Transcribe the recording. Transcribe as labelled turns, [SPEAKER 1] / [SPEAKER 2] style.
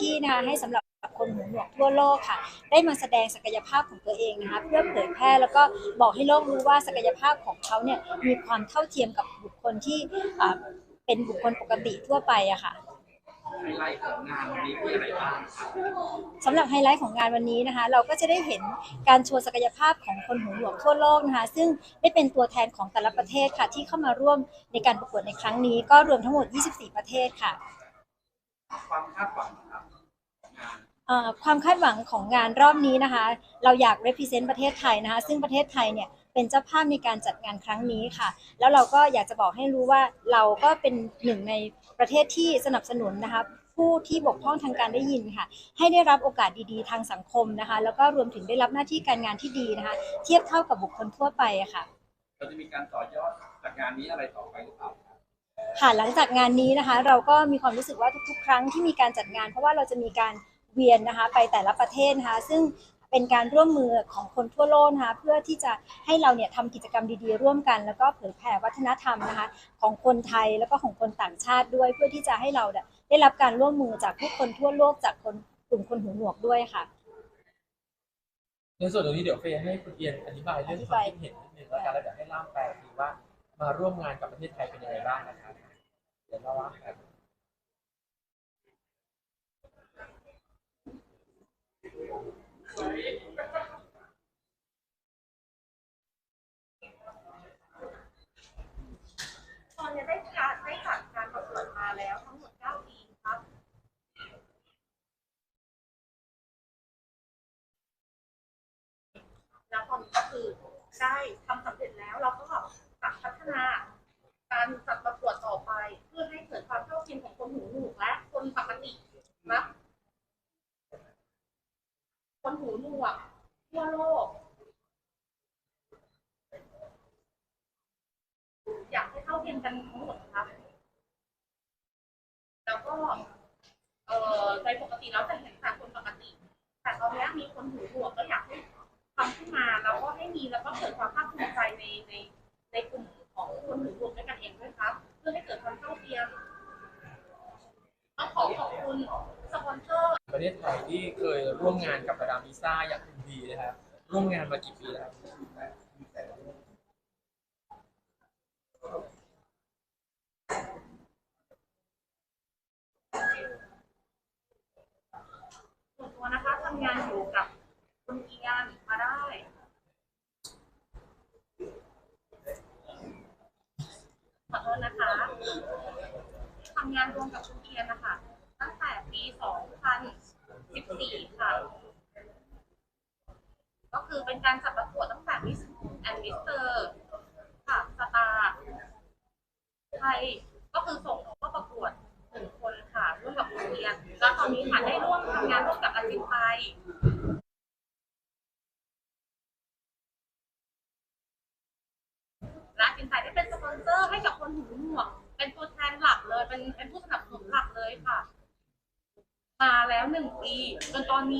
[SPEAKER 1] ที่นะคะให้สำหรับคนหูหนวกทั่วโลกค่ะ ได้มาแสดงศักยภาพของตัวเองนะคะเพื่อเผยแพร่แล้วก็บอกให้โลกรู้ว่าศักยภาพของเขาเนี่ยมีความเท่าเทียมกับบุคคลที่เป็นบุคคลปกติทั่วไปอะค่ะ
[SPEAKER 2] ไฮไลท์ของงานวันนี้คืออะไรบ้าง
[SPEAKER 1] สำหรับไฮไลท์ของงานวันนี้นะคะ เราก็จะได้เห็นการโชว์ศักยภาพของคนหูหนวกทั่วโลกนะคะ ซึ่งได้เป็นตัวแทนของแต่ละประเทศค่ะ ที่เข้ามาร่วมในการประกวดในครั้งนี้ ก็รวมทั้งหมด 24 ประเทศค่ะ
[SPEAKER 2] ความคาดหวังครับงาน
[SPEAKER 1] เอ่อความคาดหวังของงานรอบนี้นะคะ เราอยาก represent ประเทศไทยนะคะ ซึ่งประเทศไทยเนี่ยเป็นเจ้าภาพในการจัดงานครั้งนี้ค่ะ แล้วเราก็อยากจะบอกให้รู้ว่าเราก็เป็นหนึ่งในประเทศที่สนับสนุนนะคะผู้ที่บกพร่องทางการได้ยินค่ะ ให้ได้รับโอกาสดีๆ ทางสังคมนะคะ แล้วก็รวมถึงได้รับหน้าที่การงานที่ดีนะคะ เทียบเท่ากับบุคคลทั่วไปอะค่ะ
[SPEAKER 2] เราจะมีการต่อยอดจากงานนี้อะไรต่อไปหรือเปล่า ค่ะ
[SPEAKER 1] หลังจากงานนี้นะคะ เราก็มีความรู้สึกว่าทุกๆ ครั้งที่มีการจัดงาน เพราะว่าเราจะมีการเวียนนะคะไปแต่ละประเทศนะคะซึ่งเป็นการร่วมมือของคนทั่วโลกนะคะเพื่อที่จะให้เราเนี่ยทำกิจกรรมดีๆ ร่วมกัน แล้วก็เผยแผ่วัฒนธรรมนะคะของคนไทยแล้วก็ของคนต่างชาติด้วย เพื่อที่จะให้เราเนี่ยได้รับการร่วมมือจากผู้คนทั่วโลกจากคนกลุ่มคนหูหนวกด้วยค่ะ
[SPEAKER 3] ในส่วนตรงนี้เดี๋ยวเฟย์ให้คุณเอียนอธิบายเรื่องความคิดเห็นนิดนึงแล้วกันแล้วเดี๋ยวให้ล่ามแปลทีว่า มาร่วมงานกับประเทศไทยเป็นยังไงบ้างนะครับเดี๋ยวเราว่ากัน
[SPEAKER 4] ตอนนี้ได้การได้ผ่านการประกวดมาแล้วทั้งหมด9ทีครับ แล้วตอนนี้ก็คือได้ทำสำเร็จแล้วเราก็ ฒนาการจัดประกวดต่อไป เพื่อให้เกิดความเท่าเทียมของคนหูหนวกและคนปกตินะคนหูหนวกทั่วโลก อยากให้เท่าเทียมกันทั้งหมดครับ แล้วก็เอ่อในปกติเราจะเห็นแต่คนปกติ แต่ตอนนี้มีคนหูหนวกก็อยากให้ทำขึ้นมาแล้วก็ให้มีแล้วก็เกิดความภาคภูมิใจในในในกลุ่ม ของคนหูหนวกด้วยกันเองด้วยครับ เพื่อให้เกิดความเท่าเทียมต้องขอขอบคุณสปอนเซอร์
[SPEAKER 3] ประเทศไทยที่เคยร่วมงานกับประดามลิซ่าอย่างคุณดีนะครับร่วมงานมากี่ปีแล้วครับ
[SPEAKER 4] ส่วนตัวนะคะทำงานอยู่กับคุณเอียนมาได้ ขอโทษนะคะทำงานรวมกับคุณเอียนนะคะ ตั้งแต่ปี 2014 ค่ะ ก็คือเป็นการจัดประกวดตั้งแต่ Miss and Mister ค่ะสตาร์ไทยก็คือส่งเข้าประกวดหนึ่งคนค่ะร่วมกับคุณเอียนแล้วตอนนี้ค่ะได้ร่วมทำงานร่วมกับอาจินไทยและอาจินไทยได้เป็นสปอนเซอร์ให้กับ เป็นเป็นผู้สนับสนุนหลักเลยค่ะ มาแล้วหนึ่งปีจนตอนนี้